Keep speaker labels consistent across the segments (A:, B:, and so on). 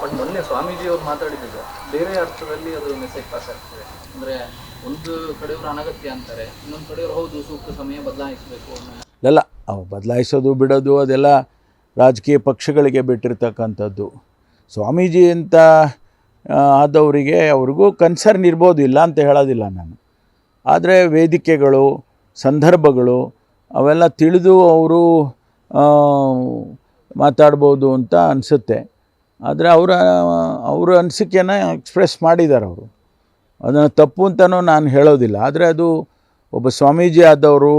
A: But ಮೊನ್ನೆ ಸ್ವಾಮೀಜಿ ಅವ್ರು ಮಾತಾಡಿದಾಗ ಬೇರೆ ಅರ್ಥದಲ್ಲಿ ಅದು ಮೆಸೇಜ್ ಪಾಸ್ ಆಗ್ತದೆ. ಅಂದ್ರೆ ಒಂದು ಕಡೆಯವರು ಅನಗತ್ಯ ಅಂತಾರೆ, ಇನ್ನೊಂದು ಕಡೆಯವರು ಹೌದು, ಸೂಕ್ತ ಸಮಯ ಬದಲಾಯಿಸಬೇಕು
B: ಅಲ್ಲ, ಅವು ಬದಲಾಯಿಸೋದು ಬಿಡೋದು ಅದೆಲ್ಲ ರಾಜಕೀಯ ಪಕ್ಷಗಳಿಗೆ ಬಿಟ್ಟಿರ್ತಕ್ಕಂಥದ್ದು. ಸ್ವಾಮೀಜಿ ಅಂತ ಆದವರಿಗೆ ಅವ್ರಿಗೂ ಕನ್ಸರ್ನ್ ಇರ್ಬೋದು, ಇಲ್ಲ ಅಂತ ಹೇಳೋದಿಲ್ಲ ನಾನು. ಆದರೆ ವೇದಿಕೆಗಳು, ಸಂದರ್ಭಗಳು, ಅವೆಲ್ಲ ತಿಳಿದು ಅವರು ಮಾತಾಡ್ಬೋದು ಅಂತ ಅನಿಸುತ್ತೆ. ಆದರೆ ಅವರ ಅವರ ಅನಿಸಿಕೆನ ಎಕ್ಸ್ಪ್ರೆಸ್ ಮಾಡಿದ್ದಾರೆ ಅವರು. ಅದನ್ನು ತಪ್ಪು ಅಂತಲೂ ನಾನು ಹೇಳೋದಿಲ್ಲ. ಆದರೆ ಅದು ಒಬ್ಬ ಸ್ವಾಮೀಜಿ ಆದವರು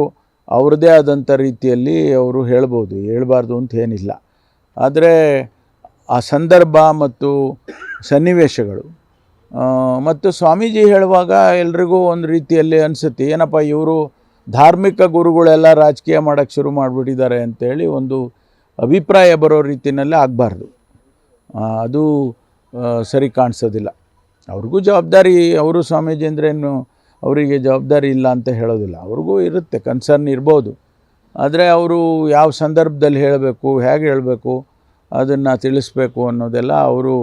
B: ಅವ್ರದ್ದೇ ಆದಂಥ ರೀತಿಯಲ್ಲಿ ಅವರು ಹೇಳ್ಬೋದು, ಹೇಳ್ಬಾರ್ದು ಅಂತ ಏನಿಲ್ಲ. ಆದರೆ ಆ ಸಂದರ್ಭ ಮತ್ತು ಸನ್ನಿವೇಶಗಳು ಮತ್ತು ಸ್ವಾಮೀಜಿ ಹೇಳುವಾಗ ಎಲ್ರಿಗೂ ಒಂದು ರೀತಿಯಲ್ಲಿ ಅನಿಸುತ್ತೆ, ಏನಪ್ಪ ಇವರು ಧಾರ್ಮಿಕ ಗುರುಗಳೆಲ್ಲ ರಾಜಕೀಯ ಮಾಡೋಕ್ಕೆ ಶುರು ಮಾಡಿಬಿಟ್ಟಿದ್ದಾರೆ ಅಂತೇಳಿ ಒಂದು ಅಭಿಪ್ರಾಯ ಬರೋ ರೀತಿಯಲ್ಲಿ ಆಗಬಾರ್ದು. ಅದು ಸರಿ ಕಾಣಿಸೋದಿಲ್ಲ. ಅವ್ರಿಗೂ ಜವಾಬ್ದಾರಿ ಅವರು ಸ್ವಾಮೀಜಿ ಅಂದ್ರೇನು ಅವರಿಗೆ ಜವಾಬ್ದಾರಿ ಇಲ್ಲ ಅಂತ ಹೇಳೋದಿಲ್ಲ. ಅವ್ರಿಗೂ ಇರುತ್ತೆ ಕನ್ಸರ್ನ್ ಇರ್ಬೋದು. ಆದರೆ ಅವರು ಯಾವ ಸಂದರ್ಭದಲ್ಲಿ ಹೇಳಬೇಕು ಹೇಗೆ ಹೇಳಬೇಕು ಅದನ್ನು ತಿಳಿಸ್ಬೇಕು ಅನ್ನೋದೆಲ್ಲ ಅವರು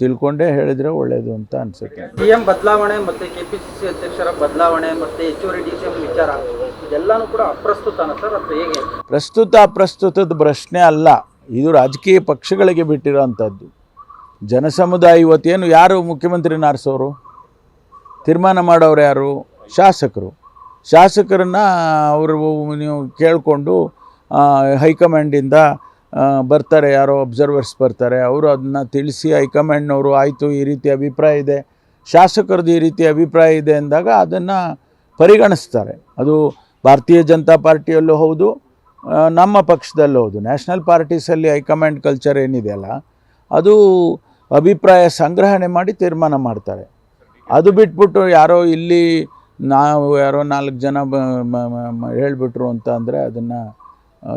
B: ತಿಳ್ಕೊಂಡೇ ಹೇಳಿದರೆ ಒಳ್ಳೆಯದು ಅಂತ ಅನಿಸುತ್ತೆ.
C: ಸಿಎಂ ಬದಲಾವಣೆ ಮತ್ತೆ ಕೆಪಿಸಿಸಿ ಅಧ್ಯಕ್ಷರ ಬದಲಾವಣೆ ಮತ್ತು ಹೆಚ್ಚುವರಿ ಡಿ ಸಿ ಎಂ ವಿಚಾರ ಇದೆಲ್ಲನೂ ಕೂಡ ಅಪ್ರಸ್ತುತನ ಸರ್ ಅಥವಾ ಹೇಗೆ?
B: ಪ್ರಸ್ತುತ ಅಪ್ರಸ್ತುತದ ಪ್ರಶ್ನೆ ಅಲ್ಲ. ಇದು ರಾಜಕೀಯ ಪಕ್ಷಗಳಿಗೆ ಬಿಟ್ಟಿರೋವಂಥದ್ದು. ಜನಸಮುದಾಯ ಇವತ್ತೇನು ಯಾರು ಮುಖ್ಯಮಂತ್ರಿನ ನಾರಿಸೋರು? ತೀರ್ಮಾನ ಮಾಡೋರು ಯಾರು? ಶಾಸಕರು. ಶಾಸಕರನ್ನು ಅವರು ನೀವು ಕೇಳಿಕೊಂಡು ಹೈಕಮಾಂಡಿಂದ ಬರ್ತಾರೆ, ಯಾರೋ ಅಬ್ಸರ್ವರ್ಸ್ ಬರ್ತಾರೆ, ಅವರು ಅದನ್ನ ತಿಳಿಸಿ ಹೈಕಮಾಂಡ್ನವರು ಆಯಿತು, ಈ ರೀತಿ ಅಭಿಪ್ರಾಯ ಇದೆ. ಶಾಸಕರದ್ದು ಈ ರೀತಿ ಅಭಿಪ್ರಾಯ ಇದೆ ಅಂದಾಗ ಅದನ್ನು ಪರಿಗಣಿಸ್ತಾರೆ. ಅದು ಭಾರತೀಯ ಜನತಾ ಪಾರ್ಟಿಯಲ್ಲೂ ಹೌದು ನಮ್ಮ ಪಕ್ಷದಲ್ಲೂ ಹೌದು. ನ್ಯಾಷನಲ್ ಪಾರ್ಟೀಸಲ್ಲಿ ಹೈಕಮಾಂಡ್ ಕಲ್ಚರ್ ಏನಿದೆಯಲ್ಲ ಅದು ಅಭಿಪ್ರಾಯ ಸಂಗ್ರಹಣೆ ಮಾಡಿ ತೀರ್ಮಾನ ಮಾಡ್ತಾರೆ. ಅದು ಬಿಟ್ಬಿಟ್ಟು ಯಾರೋ ಇಲ್ಲಿ ನಾವು ಯಾರೋ ನಾಲ್ಕು ಜನ ಹೇಳಿಬಿಟ್ರು ಅಂತ ಅಂದರೆ ಅದನ್ನು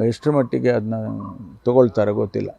B: ಎಷ್ಟರ ಮಟ್ಟಿಗೆ ಅದನ್ನ ತಗೊಳ್ತಾರೆ ಗೊತ್ತಿಲ್ಲ.